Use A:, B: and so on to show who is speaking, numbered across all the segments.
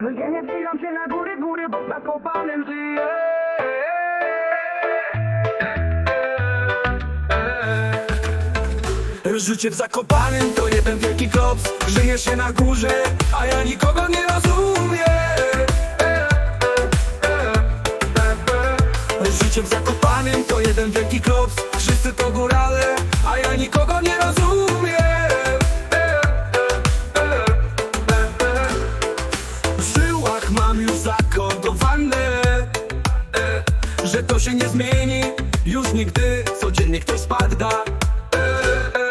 A: Ludzie nie przyjdą się na góry, góry, bo zakopanym żyje
B: Życie w Zakopanym to jeden wielki klops. Żyje się na górze, a ja nikogo nie rozumiem. Życie w Zakopanym to jeden wielki klops. Wszyscy to górale, się nie zmieni Już nigdy Codziennie ktoś spada.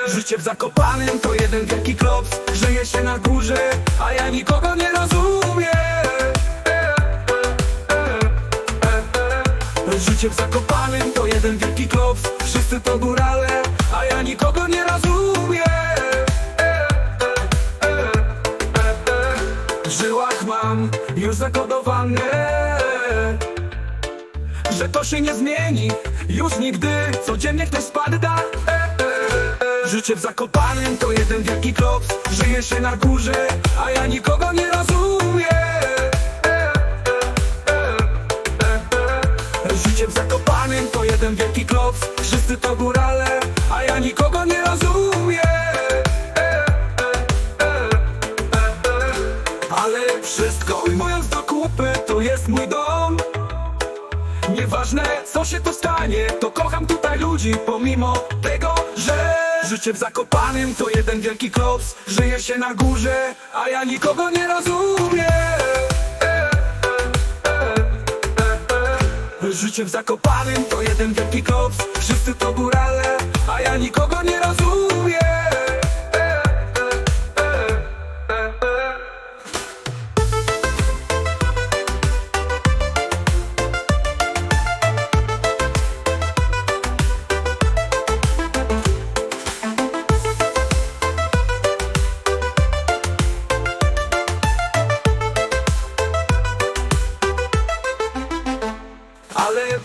B: Życie w Zakopanym to jeden wielki klops Żyje się na górze A ja nikogo nie rozumiem. Życie w Zakopanym to jeden wielki klops Wszyscy to górale A ja nikogo nie rozumiem. W żyłach mam już zakodowane Że to się nie zmieni Już nigdy Codziennie ktoś spada e, e, e. Życie w Zakopanym to jeden wielki klops Żyje się na górze A ja nikogo nie rozumiem. Życie w Zakopanym to jeden wielki klops Wszyscy to górale A ja nikogo nie rozumiem. Ale wszystko ujmując do kupy To jest mój dom Nieważne co się tu stanie To kocham tutaj ludzi Pomimo tego, że Życie w Zakopanym to jeden wielki klops Żyje się na górze A ja nikogo nie rozumiem. Życie w Zakopanym to jeden wielki klops Wszyscy to górale A ja nikogo nie rozumiem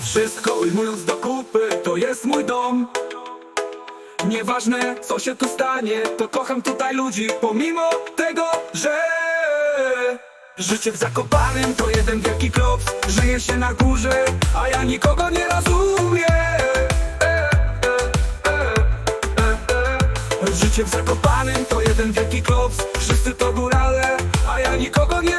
B: wszystko ujmując do kupy To jest mój dom. Nieważne co się tu stanie To kocham tutaj ludzi Pomimo tego, że Życie w Zakopanym to jeden wielki klops. Żyje się na górze A ja nikogo nie rozumiem. Życie w Zakopanym to jeden wielki klops. Wszyscy to górale A ja nikogo nie